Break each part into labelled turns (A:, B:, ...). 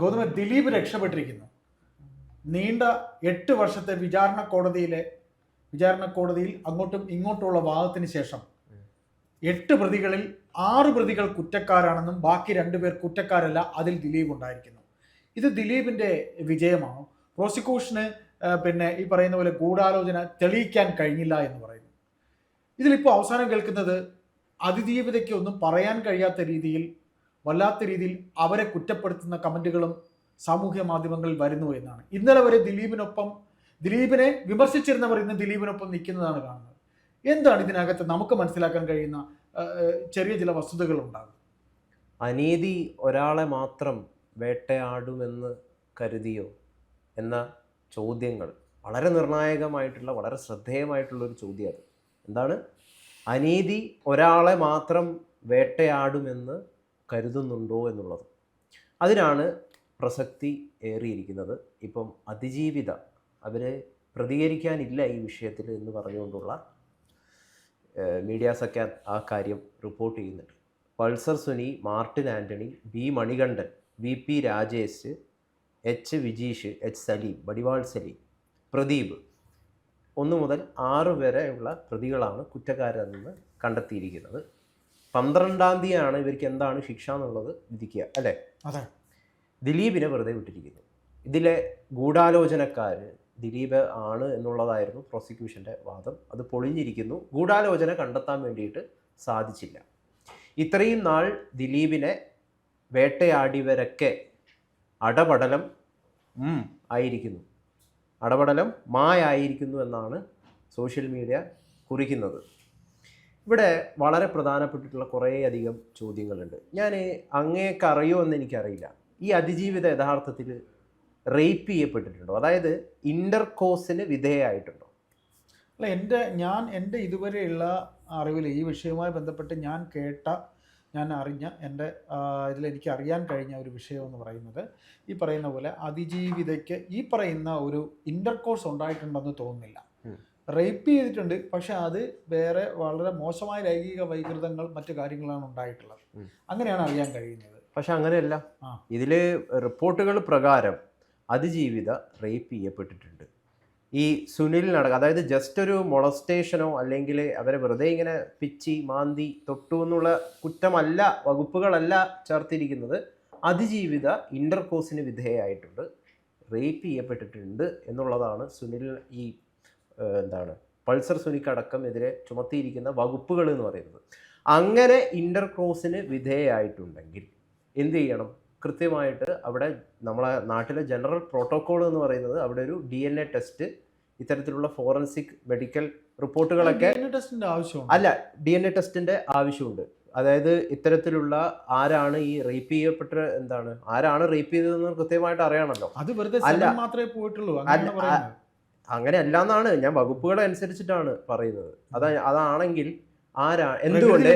A: ഗൗതമ ദിലീപ് രക്ഷപ്പെട്ടിരിക്കുന്നു. നീണ്ട എട്ട് വർഷത്തെ വിചാരണ കോടതിയിലെ വിചാരണ കോടതിയിൽ അങ്ങോട്ടും ഇങ്ങോട്ടുമുള്ള വാദത്തിന് ശേഷം എട്ട് പ്രതികളിൽ ആറ് പ്രതികൾ കുറ്റക്കാരാണെന്നും ബാക്കി രണ്ടുപേർ കുറ്റക്കാരല്ല അതിൽ ദിലീപ് ഉണ്ടായിരിക്കുന്നു. ഇത് ദിലീപിന്റെ വിജയമാണോ. പ്രോസിക്യൂഷന് പിന്നെ ഈ പറയുന്ന പോലെ ഗൂഢാലോചന തെളിയിക്കാൻ കഴിഞ്ഞില്ല എന്ന് പറയുന്നു. ഇതിലിപ്പോൾ അവസാനം കേൾക്കുന്നത് അതിജീവിതയ്ക്ക് ഒന്നും പറയാൻ കഴിയാത്ത രീതിയിൽ വല്ലാത്ത രീതിയിൽ അവരെ കുറ്റപ്പെടുത്തുന്ന കമന്റുകളും സാമൂഹ്യ മാധ്യമങ്ങളിൽ വരുന്നു എന്നാണ്. ഇന്നലെ വരെ ദിലീപിനൊപ്പം ദിലീപിനെ വിമർശിച്ചിരുന്നവർ ഇന്ന് ദിലീപിനൊപ്പം നിൽക്കുന്നതാണ് കാണുന്നത്. എന്താണ് ഇതിനകത്ത് നമുക്ക് മനസ്സിലാക്കാൻ കഴിയുന്ന ചെറിയ ചില വസ്തുതകൾ ഉണ്ടാകും
B: അനീതി ഒരാളെ മാത്രം വേട്ടയാടുമെന്ന് കരുതിയോ? എന്ന ചോദ്യങ്ങൾ വളരെ നിർണായകമായിട്ടുള്ള വളരെ ശ്രദ്ധേയമായിട്ടുള്ള ഒരു ചോദ്യം അത്. എന്താണ്? അനീതി ഒരാളെ മാത്രം വേട്ടയാടുമെന്ന് കരുതുന്നുണ്ടോ എന്നുള്ളത്. അതിനാണ് പ്രസക്തി ഏറിയിരിക്കുന്നത്. ഇപ്പം അതിജീവിത അവരെ പ്രതികരിക്കാനില്ല ഈ വിഷയത്തിൽ എന്ന് പറഞ്ഞുകൊണ്ടുള്ള മീഡിയാസൊക്കെ ആ കാര്യം റിപ്പോർട്ട് ചെയ്യുന്നുണ്ട്. Pulsar Suni Martin Antony B Manikandan V P Rajesh H Vijeesh H Salim വടിവാൾ Saleem Pradeep ഒന്ന് മുതൽ ആറ് വരെയുള്ള പ്രതികളാണ് കുറ്റക്കാരെന്ന് കണ്ടെത്തിയിരിക്കുന്നത്. പന്ത്രണ്ടാം തീയതിയാണ് ഇവർക്ക് എന്താണ് ശിക്ഷ എന്നുള്ളത് വിധിക്കുക അല്ലേ?
A: അതെ.
B: ദിലീപിനെ വെറുതെ വിട്ടിരിക്കുന്നു. ഇതിലെ ഗൂഢാലോചനക്കാർ ദിലീപ് ആണ് എന്നുള്ളതായിരുന്നു പ്രോസിക്യൂഷന്റെ വാദം. അത് പൊളിഞ്ഞിരിക്കുന്നു. ഗൂഢാലോചന കണ്ടെത്താൻ വേണ്ടിയിട്ട് സാധിച്ചില്ല. ഇത്രയും നാൾ ദിലീപിനെ വേട്ടയാടിയവരൊക്കെ അടപടലം ആയിരിക്കുന്നു. അടപടലം മായായിരിക്കുന്നു എന്നാണ് സോഷ്യൽ മീഡിയ കുറിക്കുന്നത്. ഇവിടെ വളരെ പ്രധാനപ്പെട്ടിട്ടുള്ള കുറേയധികം ചോദ്യങ്ങളുണ്ട്. ഞാൻ അങ്ങേക്ക് അറിയോ എന്ന് എനിക്കറിയില്ല. ഈ അതിജീവിത യഥാർത്ഥത്തിൽ റേപ്പ് ചെയ്യപ്പെട്ടിട്ടുണ്ടോ? അതായത് ഇന്റർകോഴ്സിന് വിധേയമായിട്ടുണ്ടോ
A: അല്ല എന്റെ ഞാൻ എന്റെ ഇതുവരെയുള്ള അറിവിൽ ഈ വിഷയവുമായി ബന്ധപ്പെട്ട് ഞാൻ കേട്ട ഞാൻ അറിഞ്ഞ എന്റെ ഇതിൽ എനിക്ക് അറിയാൻ കഴിഞ്ഞ ഒരു വിഷയം എന്ന് പറയുന്നത് ഈ പറയുന്ന പോലെ അതിജീവിതയ്ക്ക് ഈ പറയുന്ന ഒരു ഇന്റർകോഴ്സ് ഉണ്ടായിട്ടുണ്ടെന്ന് തോന്നുന്നില്ല. റേപ്പ് ചെയ്തിട്ടുണ്ട്. പക്ഷെ അത് വേറെ വളരെ മോശമായ ലൈംഗിക വൈകൃതങ്ങൾ മറ്റു കാര്യങ്ങളാണ് ഉണ്ടായിട്ടുള്ളത്. അങ്ങനെയാണ് അറിയാൻ കഴിയുന്നത്.
B: പക്ഷെ അങ്ങനെയല്ല.
A: ഇതിൽ
B: ഇതിൽ റിപ്പോർട്ടുകൾ പ്രകാരം അതിജീവിത റേപ്പ് ചെയ്യപ്പെട്ടിട്ടുണ്ട്. ഈ സുനിൽ സുനിലിനടക്കം അതായത് ജസ്റ്റ് ഒരു മൊളസ്റ്റേഷനോ അല്ലെങ്കിൽ അവരെ വെറുതെ ഇങ്ങനെ പിച്ചി മാന്തി തൊട്ടു എന്നുള്ള കുറ്റമല്ല വകുപ്പുകളല്ല ചേർത്തിരിക്കുന്നത് അതിജീവിത ഇന്റർകോഴ്സിന് വിധേയമായിട്ടുണ്ട് റേപ്പ് ചെയ്യപ്പെട്ടിട്ടുണ്ട് എന്നുള്ളതാണ് സുനിൽ ഈ എന്താണ് പൾസർ സുനിക്കടക്കം എതിരെ ചുമത്തിയിരിക്കുന്ന വകുപ്പുകൾ എന്ന് പറയുന്നത്. അങ്ങനെ ഇന്റർക്രോസിന് വിധേയമായിട്ടുണ്ടെങ്കിൽ എന്ത് ചെയ്യണം? കൃത്യമായിട്ട് അവിടെ നമ്മളെ നാട്ടിലെ ജനറൽ പ്രോട്ടോക്കോൾ എന്ന് പറയുന്നത് അവിടെ ഒരു ഡി എൻ എ ടെസ്റ്റ് ഇത്തരത്തിലുള്ള ഫോറൻസിക് മെഡിക്കൽ റിപ്പോർട്ടുകളൊക്കെ അല്ല ഡി എൻ എ ടെസ്റ്റിന്റെ ആവശ്യമുണ്ട്. അതായത് ഇത്തരത്തിലുള്ള ആരാണ് ഈ റേപ്പ് ചെയ്യപ്പെട്ട എന്താണ് ആരാണ് റേപ്പ് ചെയ്തതെന്ന് കൃത്യമായിട്ട് അറിയണമല്ലോ.
A: അത് വെറുതെ
B: അല്ല.
A: മാത്രമേ പോയിട്ടുള്ളൂ.
B: അങ്ങനെ അല്ലാന്നാണ് ഞാൻ വകുപ്പുകൾ അനുസരിച്ചിട്ടാണ് പറയുന്നത്. അതാ അതാണെങ്കിൽ ആരാ എന്തുകൊണ്ട്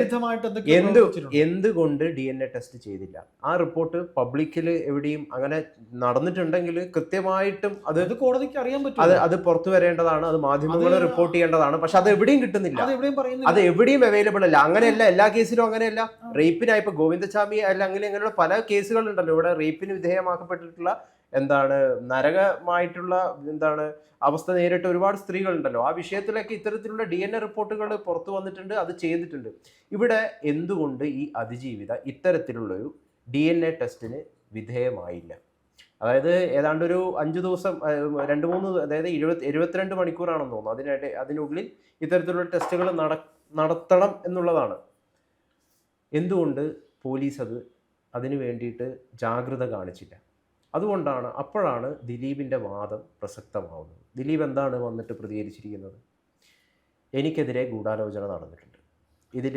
B: എന്ത്. എന്തുകൊണ്ട് ഡി എൻ എ ടെസ്റ്റ് ചെയ്തില്ല? ആ റിപ്പോർട്ട് പബ്ലിക്കിൽ എവിടെയും അങ്ങനെ നടന്നിട്ടുണ്ടെങ്കിൽ കൃത്യമായിട്ടും അത്
A: കോടതിക്ക് അറിയാൻ പറ്റും
B: അത് അത് പുറത്തു വരേണ്ടതാണ് അത് മാധ്യമങ്ങൾ റിപ്പോർട്ട് ചെയ്യേണ്ടതാണ്. പക്ഷെ അത് എവിടെയും കിട്ടുന്നില്ല.
A: അത് എവിടെയും
B: അവൈലബിൾ അല്ല. അങ്ങനെയല്ല എല്ലാ കേസിലും അങ്ങനെയല്ല. റേപ്പിനായി ഇപ്പൊ ഗോവിന്ദസ്വാമി അല്ല അങ്ങനെ അങ്ങനെയുള്ള പല കേസുകളുണ്ടല്ലോ. ഇവിടെ റേപ്പിന് വിധേയമാക്കപ്പെട്ടിട്ടുള്ള എന്താണ് നരകമായിട്ടുള്ള എന്താണ് അവസ്ഥ നേരിട്ട് ഒരുപാട് സ്ത്രീകളുണ്ടല്ലോ. ആ വിഷയത്തിലൊക്കെ ഇത്തരത്തിലുള്ള ഡി എൻ എ റിപ്പോർട്ടുകൾ പുറത്തു വന്നിട്ടുണ്ട് അത് ചെയ്തിട്ടുണ്ട്. ഇവിടെ എന്തുകൊണ്ട് ഈ അതിജീവിത ഇത്തരത്തിലുള്ളൊരു ഡി എൻ എ ടെസ്റ്റിന് വിധേയമായില്ല? അതായത് ഏതാണ്ട് ഒരു അഞ്ചു ദിവസം രണ്ട് മൂന്ന് അതായത് എഴുപത്തി എഴുപത്തിരണ്ട് മണിക്കൂറാണെന്ന് തോന്നുന്നു. അതിനിടെ അതിനുള്ളിൽ ഇത്തരത്തിലുള്ള ടെസ്റ്റുകൾ നട നടത്തണം എന്നുള്ളതാണ്. എന്തുകൊണ്ട് പോലീസ് അത് അതിനു വേണ്ടിയിട്ട് ജാഗ്രത കാണിച്ചില്ല? അതുകൊണ്ടാണ് അപ്പോഴാണ് ദിലീപിന്റെ വാദം പ്രസക്തമാവുന്നത്. ദിലീപ് എന്താണ് വന്നിട്ട് പ്രതികരിച്ചിരിക്കുന്നത്? എനിക്കെതിരെ ഗൂഢാലോചന നടന്നിട്ടുണ്ട്. ഇതിൽ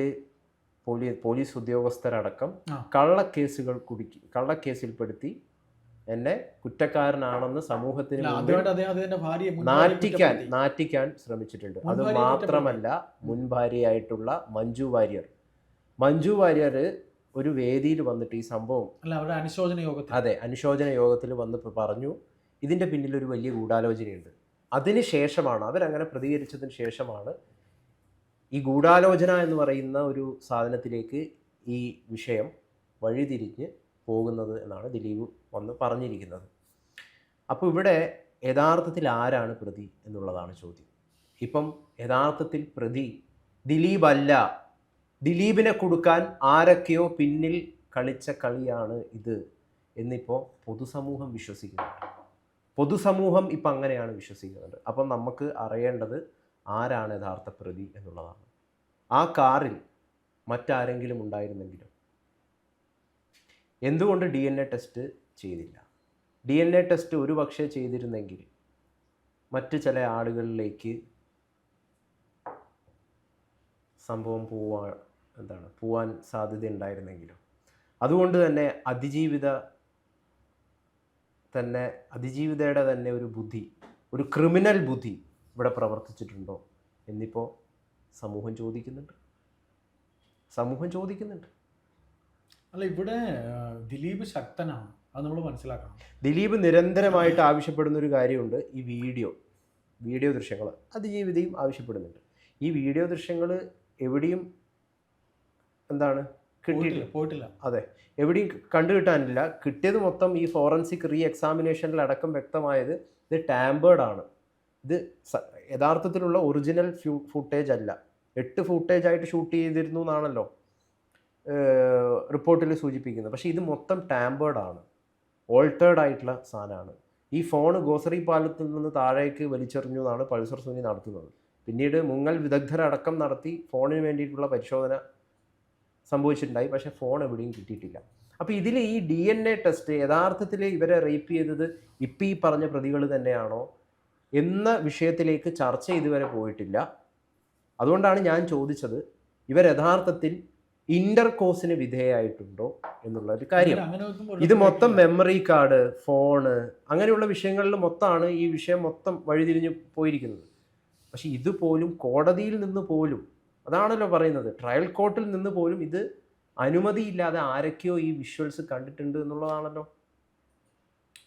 B: പോലീ പോലീസ് ഉദ്യോഗസ്ഥരടക്കം. കള്ളക്കേസുകൾ കുടുക്കി കള്ളക്കേസിൽപ്പെടുത്തി എന്നെ കുറ്റക്കാരനാണെന്ന് സമൂഹത്തിന് നാറ്റിക്കാൻ നാറ്റിക്കാൻ ശ്രമിച്ചിട്ടുണ്ട്. അത് മാത്രമല്ല മുൻ ഭാര്യയായിട്ടുള്ള മഞ്ജു വാര്യർ. മഞ്ജു വാര്യർ ഒരു വേദിയിൽ വന്നിട്ട് ഈ സംഭവം
A: അല്ല അവരുടെ അനുശോചന യോഗത്തിൽ.
B: അതെ അനുശോചന യോഗത്തിൽ വന്ന് പറഞ്ഞു ഇതിന്റെ പിന്നിൽ ഒരു വലിയ ഗൂഢാലോചനയുണ്ട്. അതിന് ശേഷമാണ് അവരങ്ങനെ പ്രതികരിച്ചതിന് ശേഷമാണ് ഈ ഗൂഢാലോചന എന്ന് പറയുന്ന ഒരു സാധനത്തിലേക്ക് ഈ വിഷയം വഴിതിരിഞ്ഞ് പോകുന്നത് എന്നാണ് ദിലീപ് വന്ന് പറഞ്ഞിരിക്കുന്നത്. അപ്പോൾ ഇവിടെ യഥാർത്ഥത്തിൽ ആരാണ് പ്രതി എന്നുള്ളതാണ് ചോദ്യം. ഇപ്പം യഥാർത്ഥത്തിൽ പ്രതി ദിലീപ് അല്ല ദിലീപിനെ കൊടുക്കാൻ ആരൊക്കെയോ പിന്നിൽ കളിച്ച കളിയാണ് ഇത് എന്നിപ്പോൾ പൊതുസമൂഹം വിശ്വസിക്കുന്നുണ്ട്. പൊതുസമൂഹം ഇപ്പം അങ്ങനെയാണ് വിശ്വസിക്കുന്നത്. അപ്പം നമുക്ക് അറിയേണ്ടത് ആരാണ് യഥാർത്ഥ പ്രതി എന്നുള്ളതാണ്. ആ കാറിൽ മറ്റാരെങ്കിലും ഉണ്ടായിരുന്നെങ്കിലും? എന്തുകൊണ്ട് ഡി എൻ എ ടെസ്റ്റ് ചെയ്തില്ല? ഡി എൻ എ ടെസ്റ്റ് ഒരു പക്ഷേ ചെയ്തിരുന്നെങ്കിൽ മറ്റ് ചില ആളുകളിലേക്ക് സംഭവം പോവാൻ എന്താണ്? പോവാൻ സാധ്യത ഉണ്ടായിരുന്നെങ്കിലും അതുകൊണ്ട് തന്നെ അതിജീവിത തന്നെ അതിജീവിതയുടെ തന്നെ ഒരു ബുദ്ധി ഒരു ക്രിമിനൽ ബുദ്ധി ഇവിടെ പ്രവർത്തിച്ചിട്ടുണ്ടോ എന്നിപ്പോൾ സമൂഹം ചോദിക്കുന്നുണ്ട്. സമൂഹം ചോദിക്കുന്നുണ്ട്.
A: അല്ല ഇവിടെ ദിലീപ് ശക്തനാണ്. അത് നമ്മൾ മനസ്സിലാക്കണം.
B: ദിലീപ് നിരന്തരമായിട്ട് ആവശ്യപ്പെടുന്ന ഒരു കാര്യമുണ്ട് ഈ വീഡിയോ. വീഡിയോ ദൃശ്യങ്ങൾ അതിജീവിതയും ആവശ്യപ്പെടുന്നുണ്ട്. ഈ വീഡിയോ ദൃശ്യങ്ങൾ എവിടെയും എന്താണ് കിട്ടിയിട്ടില്ല.
A: പോയിട്ടില്ല
B: അതെ. എവിടെയും കണ്ടു കിട്ടാനില്ല. കിട്ടിയത് മൊത്തം ഈ ഫോറൻസിക് റീ എക്സാമിനേഷനിൽ അടക്കം വ്യക്തമായത് ഇത് ടാമ്പേർഡ് ആണ്. ഇത് യഥാർത്ഥത്തിലുള്ള ഒറിജിനൽ ഫ്യൂ ഫുട്ടേജ് അല്ല. എട്ട് ഫുട്ടേജ് ആയിട്ട് ഷൂട്ട് ചെയ്തിരുന്നു എന്നാണല്ലോ റിപ്പോർട്ടിൽ സൂചിപ്പിക്കുന്നത്. പക്ഷേ ഇത് മൊത്തം ടാമ്പേർഡ് ആണ്. ഓൾട്ടേർഡ് ആയിട്ടുള്ള സാധനമാണ്. ഈ ഫോൺ ഗോസറി പാലത്തിൽ നിന്ന് താഴേക്ക് വലിച്ചെറിഞ്ഞു എന്നാണ് പൾസർ സുനി നടത്തുന്നത്. പിന്നീട് മുങ്ങൽ വിദഗ്ധരടക്കം നടത്തി ഫോണിന് വേണ്ടിയിട്ടുള്ള പരിശോധന സംഭവിച്ചിട്ടുണ്ടായി. പക്ഷേ ഫോൺ എവിടെയും കിട്ടിയിട്ടില്ല. അപ്പോൾ ഇതിൽ ഈ ഡി എൻ എ ടെസ്റ്റ് യഥാർത്ഥത്തിൽ ഇവരെ റേപ്പ് ചെയ്തത് ഇപ്പം ഈ പറഞ്ഞ പ്രതികൾ തന്നെയാണോ എന്ന വിഷയത്തിലേക്ക് ചർച്ച ഇതുവരെ പോയിട്ടില്ല. അതുകൊണ്ടാണ് ഞാൻ ചോദിച്ചത് ഇവർ യഥാർത്ഥത്തിൽ ഇന്റർ കോഴ്സിന് വിധേയമായിട്ടുണ്ടോ എന്നുള്ള ഒരു കാര്യം. ഇത് മൊത്തം മെമ്മറി കാർഡ് ഫോണ് അങ്ങനെയുള്ള വിഷയങ്ങളിൽ മൊത്തമാണ് ഈ വിഷയം മൊത്തം വഴിതിരിഞ്ഞു പോയിരിക്കുന്നത്. പക്ഷെ ഇതുപോലും കോടതിയിൽ നിന്ന് പോലും അതാണല്ലോ പറയുന്നത് ട്രയൽ കോർട്ടിൽ നിന്ന് പോലും ഇത് അനുമതിയില്ലാതെ ആരൊക്കെയോ ഈ വിഷ്വൽസ് കണ്ടിട്ടുണ്ട് എന്നുള്ളതാണല്ലോ.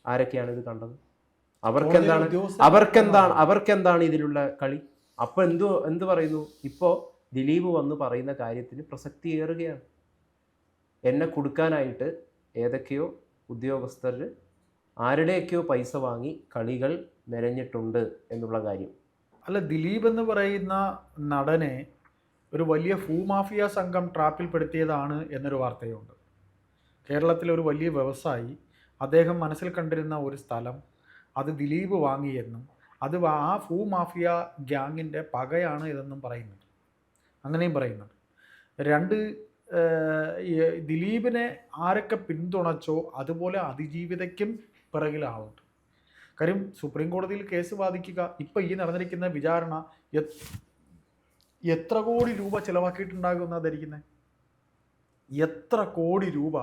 B: ആരൊക്കെയാണ് ഇത് കണ്ടത്? അവർക്കെന്താണ് അവർക്കെന്താണ് അവർക്കെന്താണ് ഇതിലുള്ള കളി? അപ്പോൾ എന്തു എന്ത് പറയുന്നു? ഇപ്പോ ദിലീപ് വന്ന് പറയുന്ന കാര്യത്തിന് പ്രസക്തി ഏറുകയാണ് എന്നെ കൊടുക്കാനായിട്ട് ഏതൊക്കെയോ ഉദ്യോഗസ്ഥർ ആരുടെയൊക്കെയോ പൈസ വാങ്ങി കളികൾ മെനഞ്ഞിട്ടുണ്ട് എന്നുള്ള കാര്യം.
A: അല്ല ദിലീപ് എന്ന് പറയുന്ന നടനെ ഒരു വലിയ ഭൂമാഫിയ സംഘം ട്രാപ്പിൽപ്പെടുത്തിയതാണ് എന്നൊരു വാർത്തയുണ്ട്. കേരളത്തിലെ ഒരു വലിയ വ്യവസായി അദ്ദേഹം മനസ്സിൽ കണ്ടിരുന്ന ഒരു സ്ഥലം അത് ദിലീപ് വാങ്ങിയെന്നും അത് ആ ഭൂമാഫിയ ഗ്യാങ്ങിന്റെ പകയാണ് ഇതെന്നും പറയുന്നുണ്ട് അങ്ങനെയും പറയുന്നുണ്ട്. രണ്ട് ദിലീപിനെ ആരൊക്കെ പിന്തുണച്ചോ അതുപോലെ അതിജീവിതയ്ക്കും പിറകിൽ ആളുണ്ട് കാര്യം സുപ്രീം കോടതിയിൽ കേസ് വാദിക്കുക ഇപ്പം ഈ നടന്നിരിക്കുന്ന വിചാരണ എത്ര കോടി രൂപ ചിലവാക്കിയിട്ടുണ്ടാകുമെന്നാണ് ധരിക്കുന്നത് എത്ര കോടി രൂപ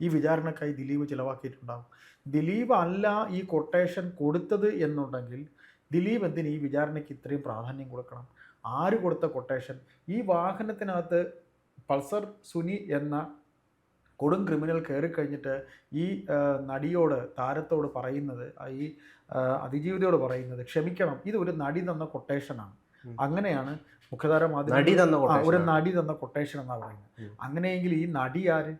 A: ഈ വിചാരണക്കായി ദിലീപ് ചിലവാക്കിയിട്ടുണ്ടാകും? ദിലീപ് അല്ല ഈ കൊട്ടേഷൻ കൊടുത്തത് എന്നുണ്ടെങ്കിൽ ദിലീപ് എന്തിന് ഈ വിചാരണയ്ക്ക് ഇത്രയും പ്രാധാന്യം കൊടുക്കണം? ആര് കൊടുത്ത കൊട്ടേഷൻ ഈ വാഹനത്തിനകത്ത് പൾസർ സുനി എന്ന കൊടും ക്രിമിനൽ കയറി കഴിഞ്ഞിട്ട് ഈ നടിയോട് താരത്തോട് പറയുന്നത് ഈ അതിജീവിതയോട് പറയുന്നത് ക്ഷമിക്കണം. ഇത് ഒരു നടി തന്ന കൊട്ടേഷനാണ്
B: ആണ്.
A: അങ്ങനെയാണ് മുഖ്യധാര മാധ്യമം ഒരു. നടി തന്ന കൊട്ടേഷൻ എന്നാണ് പറയുന്നത്. അങ്ങനെയെങ്കിൽ ഈ നടി ആര്?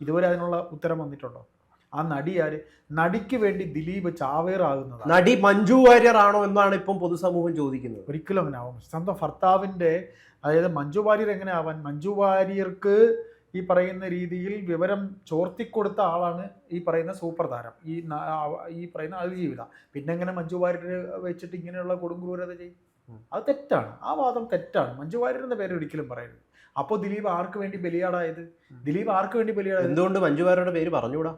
A: ഇതുവരെ അതിനുള്ള ഉത്തരം വന്നിട്ടുണ്ടോ? ആ നടി ആര്? നടിക്ക് വേണ്ടി ദിലീപ് ചാവേറാകുന്നത്.
B: നടി മഞ്ജു വാര്യർ ആണോ എന്നാണ് ഇപ്പം പൊതുസമൂഹം ചോദിക്കുന്നത്.
A: ഒരിക്കലും അങ്ങനെ ആവും സ്വന്തം ഭർത്താവിന്റെ അതായത് മഞ്ജു വാര്യർ എങ്ങനെ ആവാൻ? മഞ്ജു വാര്യർക്ക് ഈ പറയുന്ന രീതിയിൽ വിവരം ചോർത്തിക്കൊടുത്ത ആളാണ് ഈ പറയുന്ന സൂപ്പർ താരം. ഈ ഈ പറയുന്ന അതിജീവിത പിന്നെ എങ്ങനെ മഞ്ജു വാര്യർ വെച്ചിട്ട് ഇങ്ങനെയുള്ള കൊടുങ്ക്രൂരത ചെയ്യും. അത് തെറ്റാണ്. ആ വാദം തെറ്റാണ്. മഞ്ജു വാര്യർ എന്ന പേര് ഒരിക്കലും പറയരുത്. അപ്പോൾ ദിലീപ് ആർക്ക് വേണ്ടി ബലിയാടായത്? ദിലീപ് ആർക്ക് വേണ്ടി ബലിയാടായത്?
B: എന്തുകൊണ്ട് മഞ്ജു വാര്യരുടെ പേര് പറഞ്ഞുകൂടാ?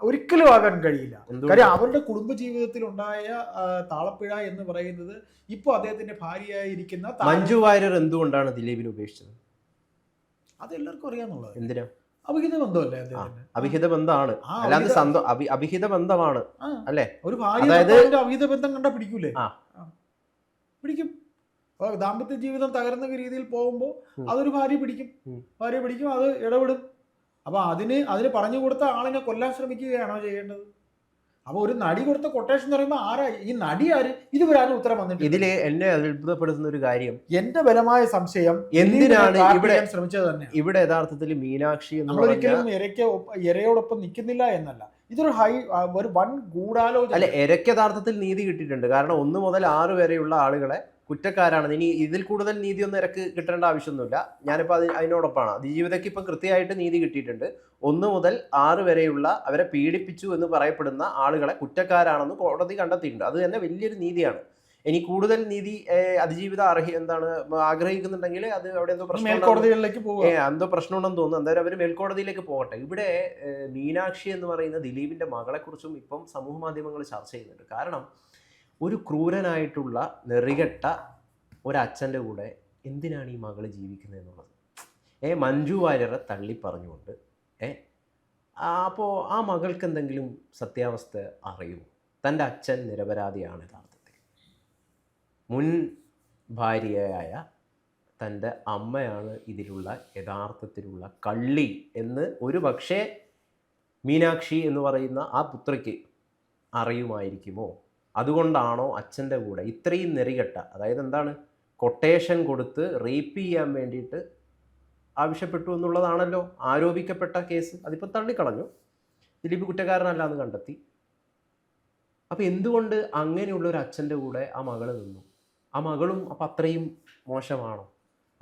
A: ഒരിക്കലും ആകാൻ കഴിയില്ല. കാര്യം അവരുടെ കുടുംബജീവിതത്തിൽ ഉണ്ടായ താളപ്പിഴ എന്ന് പറയുന്നത് ഇപ്പോൾ അദ്ദേഹത്തിന്റെ ഭാര്യയായിരിക്കുന്ന
B: മഞ്ജു വാര്യർ എന്തുകൊണ്ടാണ് ദിലീപിനെ ഉപേക്ഷിച്ചത്?
A: അത് എല്ലാവർക്കും അറിയാന്നുള്ളത്
B: എന്തിനാ
A: അഭിഹിത ബന്ധമല്ലേ
B: അഭിഹിത ബന്ധമാണ് അല്ലാതെ സന്തോ അഭിഹിത ബന്ധമാണ് അല്ലേ?
A: ഒരു
B: അതായത്-
A: ഭർത്താവിന്റെ ബന്ധം കണ്ടാ പിടിക്കൂലേ. പിടിക്കും. ദാമ്പത്യ ജീവിതം തകർന്ന രീതിയിൽ പോകുമ്പോൾ. അതൊരു ഭാര്യ പിടിക്കും. ഭാര്യ പിടിക്കും അത് ഇടപെടും. അപ്പൊ അതിന് അതിന് പറഞ്ഞു കൊടുത്ത ആളിനെ കൊല്ലാൻ ശ്രമിക്കുകയാണോ ചെയ്യേണ്ടത്? അപ്പൊ ഒരു നടി കൊടുത്ത കൊട്ടേഷൻ എന്ന് പറയുമ്പോൾ ആരാ? ഈ നടി ആര്? ഇതുവരെ ആരും ഉത്തരം വന്നിട്ടില്ല.
B: ഇതിൽ എന്നെ അത്ഭുതപ്പെടുത്തുന്ന ഒരു കാര്യം.
A: എന്റെ ബലമായ സംശയം
B: എന്തിനാണ് ഇവിടെ-
A: ശ്രമിച്ചത് തന്നെ.
B: ഇവിടെ യഥാർത്ഥത്തിൽ മീനാക്ഷി
A: നമ്മളൊരിക്കലും ഇരയ്ക്ക് ഇരയോടൊപ്പം നിൽക്കുന്നില്ല എന്നല്ല. ഇതൊരു ഹൈ ഒരു വൻ ഗൂഢാലോചന.
B: അല്ല ഇരയ്ക്ക് യഥാർത്ഥത്തിൽ നീതി കിട്ടിയിട്ടുണ്ട്. കാരണം ഒന്ന് മുതൽ ആറ് വരെയുള്ള ആളുകളെ കുറ്റക്കാരാണ് ഇനി ഇതിൽ കൂടുതൽ നീതിയൊന്നും ഇരക്ക് കിട്ടേണ്ട ആവശ്യമൊന്നുമില്ല. ഞാനിപ്പോൾ അത് അതിനോടൊപ്പമാണ്. അതിജീവിതയ്ക്ക് ഇപ്പം കൃത്യമായിട്ട് നീതി കിട്ടിയിട്ടുണ്ട്. ഒന്ന് മുതൽ ആറ് വരെയുള്ള അവരെ പീഡിപ്പിച്ചു എന്ന് പറയപ്പെടുന്ന ആളുകളെ കുറ്റക്കാരാണെന്ന് കോടതി കണ്ടെത്തിയിട്ടുണ്ട്. അത് തന്നെ വലിയൊരു നീതിയാണ്. ഇനി കൂടുതൽ നീതി അതിജീവിത അർഹി എന്താണ് ആഗ്രഹിക്കുന്നുണ്ടെങ്കിൽ അത് അവിടെ എന്തോ പ്രശ്നം.
A: മേൽക്കോടതികളിലേക്ക്
B: എന്തോ പ്രശ്നമുണ്ടെന്ന് തോന്നുന്നു. എന്തായാലും അവർ മേൽക്കോടതിയിലേക്ക് പോകട്ടെ. ഇവിടെ മീനാക്ഷി എന്ന് പറയുന്ന ദിലീപിന്റെ മകളെക്കുറിച്ചും ഇപ്പം സമൂഹ മാധ്യമങ്ങൾ ചർച്ച ചെയ്യുന്നുണ്ട്. കാരണം ഒരു ക്രൂരനായിട്ടുള്ള നെറികെട്ട ഒരച്ഛന്റെ കൂടെ എന്തിനാണ് ഈ മകൾ ജീവിക്കുന്നത് എന്നുള്ളത്? ഏ മഞ്ജു വാര്യരെ തള്ളി പറഞ്ഞുകൊണ്ട് ഏ അപ്പോൾ ആ മകൾക്ക് എന്തെങ്കിലും സത്യാവസ്ഥ അറിയുമോ? തന്റെ അച്ഛൻ നിരപരാധിയാണ് യഥാർത്ഥത്തിൽ. മുൻ ഭാര്യയായ തന്റെ അമ്മയാണ് ഇതിലുള്ള യഥാർത്ഥത്തിലുള്ള കള്ളി എന്ന് ഒരു പക്ഷേ മീനാക്ഷി എന്ന് പറയുന്ന ആ പുത്രിക്ക് അറിയുമായിരിക്കുമോ? അതുകൊണ്ടാണോ അച്ഛന്റെ കൂടെ ഇത്രയും നെറികെട്ട അതായത് എന്താണ് കൊട്ടേഷൻ കൊടുത്ത് റേപ്പ് ചെയ്യാൻ വേണ്ടിയിട്ട് ആവശ്യപ്പെട്ടു എന്നുള്ളതാണല്ലോ ആരോപിക്കപ്പെട്ട കേസ് അതിപ്പോൾ തള്ളിക്കളഞ്ഞു. ദിലീപ് കുറ്റക്കാരനല്ല എന്ന് കണ്ടെത്തി. അപ്പോൾ എന്തുകൊണ്ട് അങ്ങനെയുള്ള ഒരു അച്ഛന്റെ കൂടെ ആ മകൾ നിന്നു? ആ മകളും അപ്പം അത്രയും മോശമാണോ?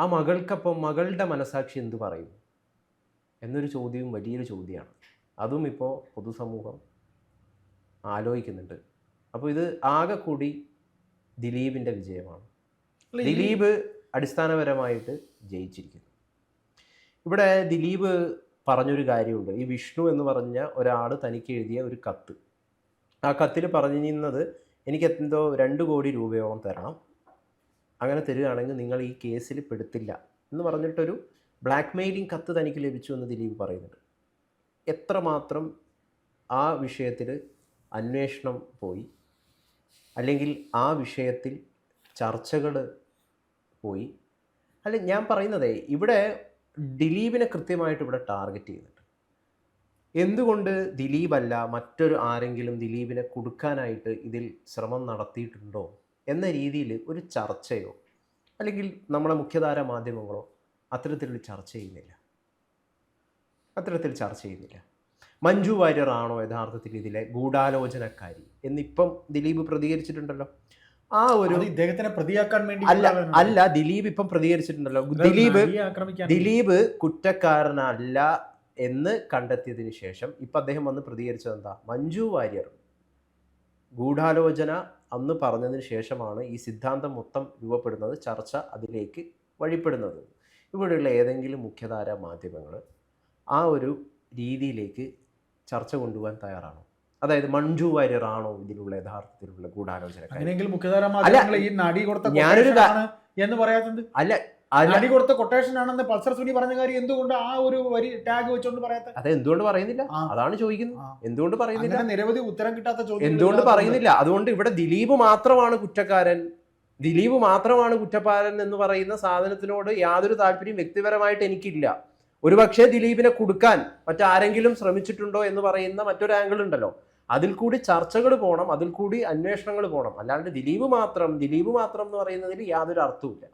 B: ആ മകൾക്കപ്പം മകളുടെ മനസാക്ഷി എന്ത് പറയും? എന്നൊരു ചോദ്യവും വലിയൊരു ചോദ്യമാണ്. അതും ഇപ്പോൾ പൊതുസമൂഹം ആലോചിക്കുന്നുണ്ട്. അപ്പോൾ ഇത് ആകെ കൂടി ദിലീപിന്റെ വിജയമാണ്. ദിലീപ് അടിസ്ഥാനപരമായിട്ട് ജയിച്ചിരിക്കുന്നു. ഇവിടെ ദിലീപ് പറഞ്ഞൊരു കാര്യമുണ്ട്. ഈ വിഷ്ണു എന്ന് പറഞ്ഞ ഒരാൾ തനിക്ക് എഴുതിയ ഒരു കത്ത്. ആ കത്തിൽ പറഞ്ഞിരുന്നത് എനിക്ക് എന്തോ രണ്ട് കോടി രൂപയോളം തരണം. അങ്ങനെ തരികയാണെങ്കിൽ നിങ്ങൾ ഈ കേസിൽ പെടുത്തില്ല എന്ന് പറഞ്ഞിട്ടൊരു ബ്ലാക്ക് മെയിലിംഗ് കത്ത് തനിക്ക് ലഭിച്ചു എന്ന് ദിലീപ് പറയുന്നുണ്ട്. എത്രമാത്രം ആ വിഷയത്തിൽ അന്വേഷണം പോയി. അല്ലെങ്കിൽ ആ വിഷയത്തിൽ ചർച്ചകൾ പോയി. അല്ല ഞാൻ പറയുന്നതേ ഇവിടെ ദിലീപിനെ കൃത്യമായിട്ട് ഇവിടെ ടാർഗറ്റ് ചെയ്യുന്നുണ്ട്. എന്തുകൊണ്ട് ദിലീപല്ല മറ്റൊരു ആരെങ്കിലും ദിലീപിനെ കൊടുക്കാനായിട്ട് ഇതിൽ ശ്രമം നടത്തിയിട്ടുണ്ടോ എന്ന രീതിയിൽ ഒരു ചർച്ചയോ അല്ലെങ്കിൽ നമ്മളെ മുഖ്യധാര മാധ്യമങ്ങളോ അത്തരത്തിലൊരു ചർച്ച ചെയ്യുന്നില്ല. അത്തരത്തിൽ ചർച്ച ചെയ്യുന്നില്ല. മഞ്ജു വാര്യറാണോ യഥാർത്ഥത്തിൽ ഇതിലെ ഗൂഢാലോചനക്കാരി? എന്നിപ്പം ദിലീപ് പ്രതികരിച്ചിട്ടുണ്ടല്ലോ. ആ ഒരു
A: ഇദ്ദേഹത്തിനെ പ്രതിയാക്കാൻ വേണ്ടി
B: അല്ല അല്ല ദിലീപ് ഇപ്പം പ്രതികരിച്ചിട്ടുണ്ടല്ലോ. ദിലീപ് ദിലീപ് കുറ്റക്കാരനല്ല എന്ന് കണ്ടെത്തിയതിന് ശേഷം ഇപ്പം അദ്ദേഹം വന്ന് പ്രതികരിച്ചത് എന്താ മഞ്ജു വാര്യർ ഗൂഢാലോചന അന്ന് പറഞ്ഞതിന് ശേഷമാണ് ഈ സിദ്ധാന്തം മൊത്തം രൂപപ്പെടുന്നത് ചർച്ച അതിലേക്ക് വഴിപ്പെടുന്നത്. ഇവിടെയുള്ള ഏതെങ്കിലും മുഖ്യധാര മാധ്യമങ്ങൾ ആ ഒരു രീതിയിലേക്ക് ചർച്ച കൊണ്ടുപോകാൻ തയ്യാറാണോ? അതായത് മഞ്ജു വാര്യർ ആണോ ഇതിലുള്ള യഥാർത്ഥത്തിലുള്ള
A: ഗൂഢാലോചന
B: ഞാനൊരു
A: എന്ന് പറയാത്തത്?
B: അല്ല അല്ല.
A: നടി കൊടുത്ത കൊട്ടേഷൻ ആണെന്ന് പൾസർ സുനി പറഞ്ഞ കാര്യം എന്തുകൊണ്ട് ആ ഒരു വരി ടാഗ് വെച്ചോണ്ട് പറയാത്ത?
B: അത് എന്തുകൊണ്ട് പറയുന്നില്ല? അതാണ് ചോദിക്കുന്നത്. എന്തുകൊണ്ട് പറയുന്നില്ല?
A: നിരവധി ഉത്തരം കിട്ടാത്ത ചോദ്യം
B: എന്തുകൊണ്ട് പറയുന്നില്ല? അതുകൊണ്ട് ഇവിടെ ദിലീപ് മാത്രമാണ് കുറ്റക്കാരൻ. ദിലീപ് മാത്രമാണ് കുറ്റക്കാരൻ എന്ന് പറയുന്ന സാധനത്തിനോട് യാതൊരു താല്പര്യം വ്യക്തിപരമായിട്ട് എനിക്കില്ല. ഒരുപക്ഷെ ദിലീപിനെ കൊടുക്കാൻ മറ്റാരെങ്കിലും ശ്രമിച്ചിട്ടുണ്ടോ എന്ന് പറയുന്ന മറ്റൊരു ആംഗിൾ ഉണ്ടല്ലോ. അതിൽ കൂടി ചർച്ചകൾ പോകണം അതിൽ കൂടി അന്വേഷണങ്ങൾ പോകണം അല്ലാണ്ട് ദിലീപ് മാത്രം ദിലീപ് മാത്രം എന്ന് പറയുന്നതിൽ യാതൊരു അർത്ഥവുമില്ല.